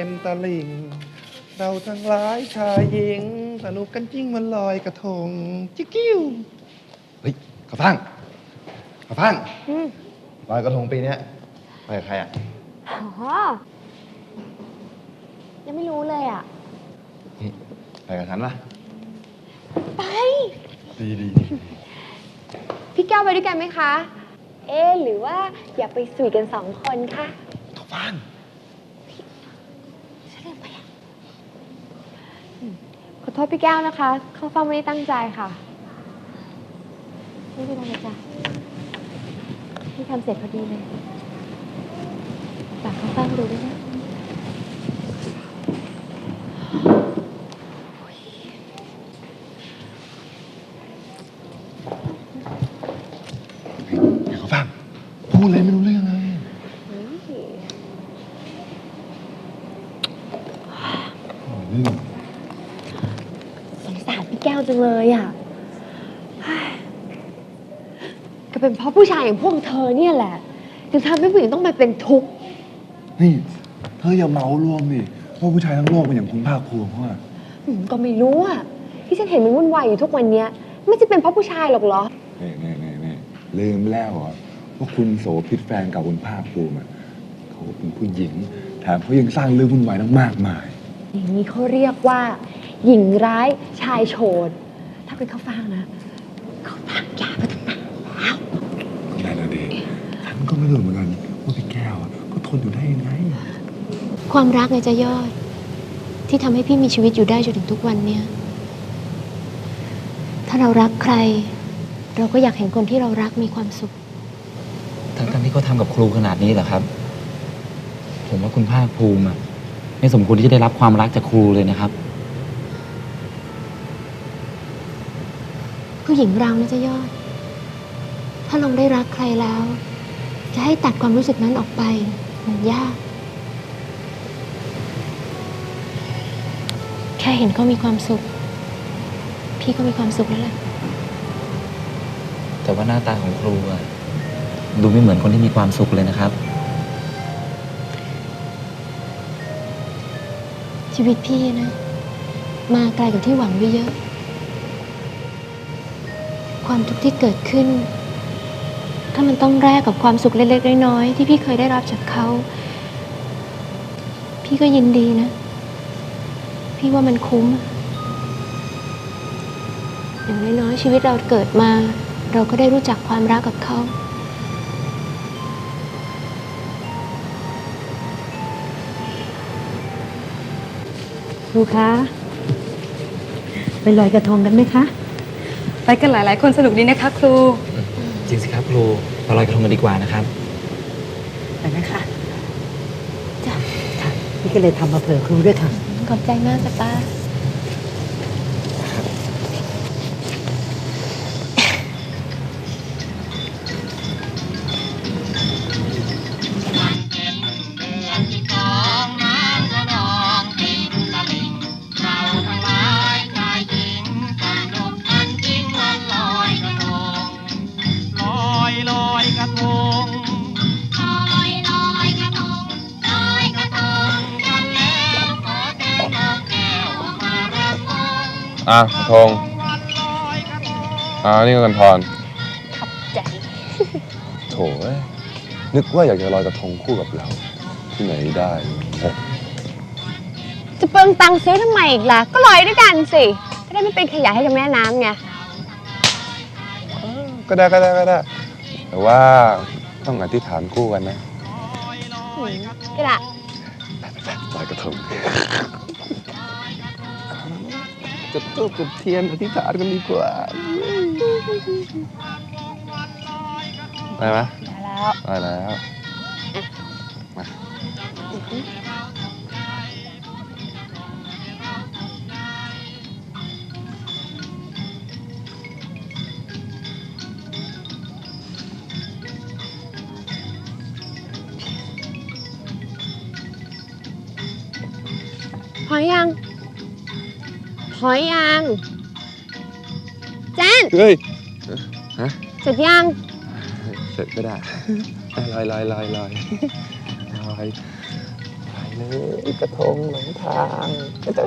ต็มตะลิ่ง เราทั้งหลายชายหญิงสนุกกันจริงมันลอยกระทง จิกกิ้วเฮ้ยข้าวฟ่างข้าวฟ่างอืมลอยกระทงปีเนี้ยไปกับใครอะอ๋อยังไม่รู้เลยอะ นี่ไปกับฉันปะไป ดีดีพี่แก้วไปด้วยกันไหมคะ เอ๊ะหรือว่าอยากไปสวีทกันสองคนคะข้าวฟ่าง ฉันลืมไปอะอืม ขอโทษพี่แก้วนะคะ เขาฟังไม่ได้ตั้งใจค่ะ ไม่เป็นไรจ้ะพี่ทำเสร็จพอดีเลยฝากเขาฟังดูด้วยนะเดี๋ยวข้าวฟ่างพูดเลยไม่รู้เรื่องเลย อืม อืม สงสารพี่แก้วจังเลยอะเฮ้ยก็ เป็นเพราะผู้ชายอย่างพวกเธอเนี่ยแหละ ถึงทำให้ผู้หญิงต้องมาเป็นทุกข์ นี่เธออย่าเหมารวมดิว่าผู้ชายทั้งโลกเป็นอย่างคุณภาคภูมิเขาอะอืมก็ไม่รู้อะที่ฉันเห็นมันวุ่นวายอยู่ทุกวันเนี้ยไม่ใช่เป็นเพราะผู้ชายหรอกเหรอ นี่นี่นี่นี่ลืมแล้วเหรอว่าคุณโสภิตแฟนเก่าคุณภาคภูมิอะเขาเป็นผู้หญิงแถมเขายังสร้างเรื่องวุ่นวายตั้งมากมาย อย่างนี้เขาเรียกว่า หญิงร้ายชายโฉดถ้าเป็นข้าวฟ่างนะเขาทางยาไปตั้งนานแล้วนั่นน่ะดิฉัน ก็ไม่รู้เหมือนกันว่าพี่แก้วอะก็ทนอยู่ได้ยังไง ความรักไงจะยอด ที่ทำให้พี่มีชีวิตอยู่ได้จนถึงทุกวันเนี้ยถ้าเรารักใคร เราก็อยากเห็นคนที่เรารักมีความสุข ทั้งทั้งที่เขาทำกับครูขนาดนี้เหรอครับ ผมว่าคุณภาคภูมิอะไม่สมควรที่จะได้รับความรักจากครูเลยนะครับ ผู้หญิงเรานะจะยอด ถ้าลองได้รักใครแล้ว จะให้ตัดความรู้สึกนั้นออกไป มันยาก แค่เห็นเขามีความสุข พี่ก็มีความสุขแล้วแหละแต่ว่าหน้าตาของครูอะดูไม่เหมือนคนที่มีความสุขเลยนะครับ ชีวิตพี่นะ มาไกลกว่าที่หวังไว้เยอะ ความทุกข์ที่เกิดขึ้น ถ้ามันต้องแลกกับความสุขเล็กๆน้อยๆที่พี่เคยได้รับจากเขา พี่ก็ยินดีนะ พี่ว่ามันคุ้มอะอย่างน้อยๆชีวิตเราเกิดมา เราก็ได้รู้จักความรักกับเขาครูคะไปลอยกระทงกันไหมคะ ไปกันหลาย ๆ คนสนุกดีนะคะครู จริงสิครับครู เราลอยกระทงกันดีกว่านะครับ ไปนะคะจ้ะค่ะนี่ก็เลยทำมาเผื่อครูด้วยค่ะ ขอบใจมากจ้ะป้า อะธงวันลอยกระทงอ่านี่ก็กันทอนขับใจ โถเอ้ยนึกว่าอยากจะลอยกระทงคู่กับเรา ที่ไหนได้โอ้จะเปลืองตังค์ซื้อทำไมอีกล่ะ ก็ลอยด้วยกันสิก็ได้ไม่เป็นขยะให้กับแม่น้ำไง ก็ได้ก็ได้ก็ได้ แต่ว่าต้องอธิษฐานคู่กันนะ ก็ได้ ลอยกระทง จะทูบจุดเทียนอธิษฐานกันดีกว่าได้ไหมได้แล้วได้แล้วพอ พอยังแจ้นเฮ้ย เสร็จยังเสร็จก็ได้ ลอยลอยลอยลอยลอยลอยเลยกระทงหลงทางเจ้า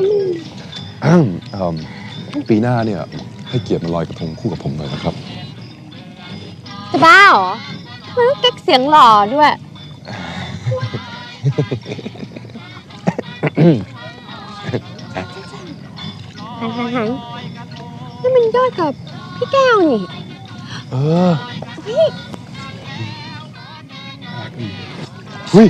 อืมเอิ่มปีหน้าเนี่ย ให้เกียรติมาลอยกระทงคู่กับผมหน่อยนะครับ จะบ้าเหรอทำไมต้องเก๊กเสียงหล่อด้วย หันหันหันนี่มันยอดกับพี่แก้วนี่ เออเฮ้ย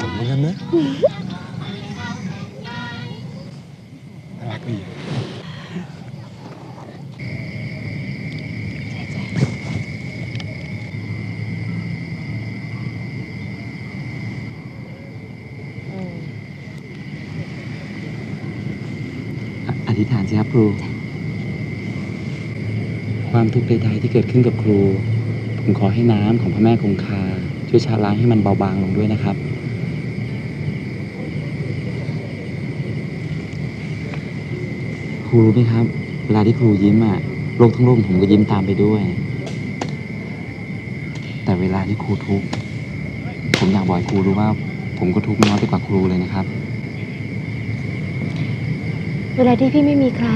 ขนเหมือนกันนะน่ารักดี ออ ธิษฐานสิครับครู ความทุกข์ใดๆที่เกิดขึ้นกับครู ผมขอให้น้ำของพระแม่คงคา ช่วยชาล้างให้มันเบาบางลงด้วยนะครับ ครูรู้ไหมครับ เวลาที่ครูยิ้มอะโลกทั้งโลกผมก็ยิ้มตามไปด้วย แต่เวลาที่ครูทุกข์ผมอยากบอกให้ครูรู้ว่า ผมก็ทุกข์ไม่น้อยไปกว่าครูเลยนะครับ เวลาที่พี่ไม่มีใคร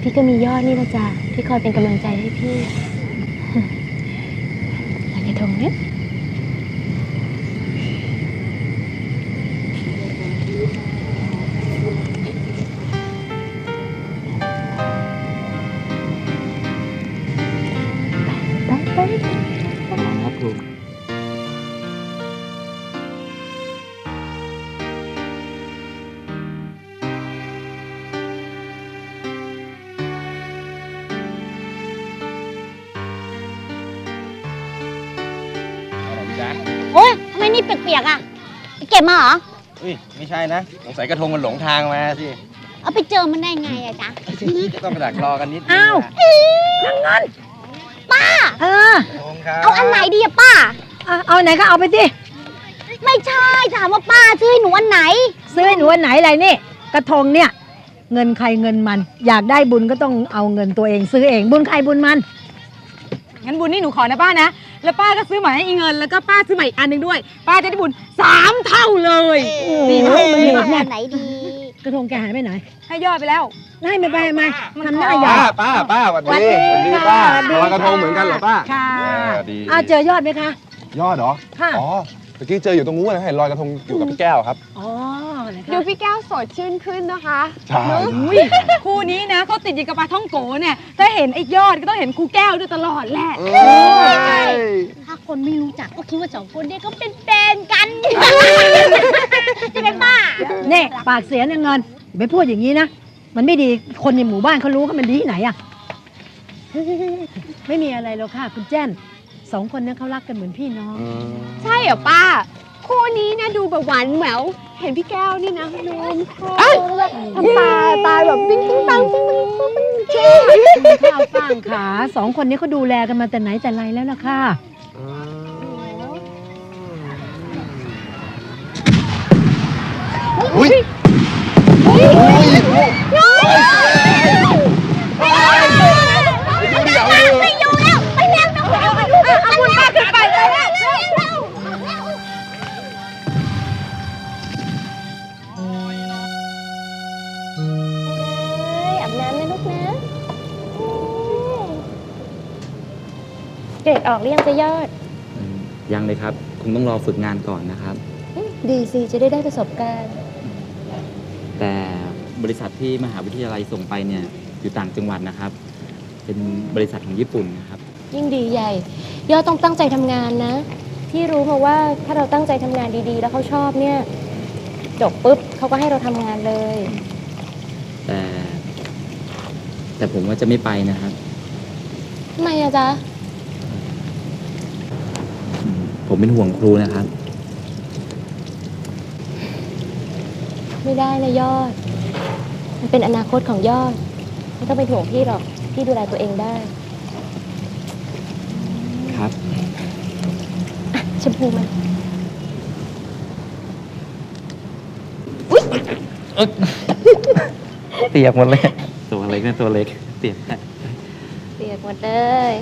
พี่ก็มียอดนี่นะจ๊ะที่คอยเป็นกำลังใจให้พี่ลอยกระทงเนี่ย นี่เปียกๆอะไปเก็บมาเหรอ อุ้ยไม่ใช่นะสงสัยกระทงมันหลงทางมาสิเอาไปเจอมันได้ไงอะจ๊ะ ก็ต้องไปดักรอกันนิดนึงอ้าว นะป้า เออกระทงครับเอาอันไหนดีอะป้า เอาเอาไหนก็เอาไปสิไม่ใช่ถามว่าป้าซื้อให้หนูอันไหน ซื้อให้หนูอันไหนอะไรนี่กระทงเนี่ย เงินใครเงินมัน อยากได้บุญก็ต้องเอาเงินตัวเองซื้อเองบุญใครบุญมัน งั้นบุญนี่หนูขอนะป้านะ แล้วป้าก็ซื้อใหม่ให้อีเงิน แล้วก็ป้าซื้อใหม่อีกอันหนึ่งด้วย ป้าจะได้บุญสามเท่าเลยดีไหมเอาดีอัไหมนไหนดี กระทงแกหายไปไหน ให้ยอดไปแล้วไล่ไม่ไปไหมมันทำหน้าขอใหญ่ป้าป้าป้าสวัสสวัสดีดีสวัสดีค่ะป้าสวัสดีลอยกระทงเหมือนกันเหรอป้าค่ะเออดีเอาเจอยอดไหมคะ ยอดเหรอ ค่ะ อ๋อเมื่อกี้เจออยู่ตรงนู้นนะเห็นลอยกระทงอยู่กับพี่แก้วครับ อ๋อ นะคะดูพี่แก้วสดชื่นขึ้นนะคะใช่อุ้ยคู่นี้นะเขาติดอยู่กับปลาท่องโกเนี่ยถ้าเห็นไอ้ยอดก็ต้องเห็นครูแก้วด้วยตลอดแหละ ถ้าคนไม่รู้จักก็คิดว่าสองคนเนี้ก็เป็นแฟนกันใช่ไหมป้าเนี่ยปากเสียเนี่ยเงินอย่าไปพูดอย่างนี้นะ มันไม่ดีคนในหมู่บ้านเขารู้เขามันดีที่ไหนอะไม่มีอะไรหรอกค่ะ คุณแจ้นสองคนนั้นเขารักกันเหมือนพี่น้อง ใช่เหรอป้า คู่นี้นะดูแบบหวานแหววเห็นพี่แก้วนี่นะนมครแบบทำตาตาแบบปิ้งปิ้งปังปิ้งปิ้งปิ้งปิ้งเช่ข้าวฟ่างขาสองคนนี้เขาดูแลกันมาแต่ไหนแต่ไรแล้วล่ะค่ะอุ้ยไม่ ออกหรือยังจะยอดอืมยังเลยครับ คงต้องรอฝึกงานก่อนนะครับดีสิจะได้ได้ประสบการณ์ แต่บริษัทที่มหาวิทยาลัยส่งไปเนี่ยอยู่ต่างจังหวัดนะครับ เป็นบริษัทของญี่ปุ่นนะครับ ยิ่งดีใหญ่ ยอดต้องตั้งใจทำงานนะที่รู้มาว่าถ้าเราตั้งใจทำงานดีๆ แล้วเขาชอบเนี่ย จบปุ๊บเขาก็ให้เราทำงานเลย แต่ แต่ผมว่าจะไม่ไปนะครับ ทำไมอะจ๊ะ ผมเป็นห่วงครูนะครับ ไม่ได้นะยอด มันเป็นอนาคตของยอด ไม่ต้องเป็นห่วงพี่หรอก พี่ดูแลตัวเองได้ครับชมพูมันเตียกหมดเลย ตัวเล็กนะตัวเล็กเตียกเปียดเลยเลย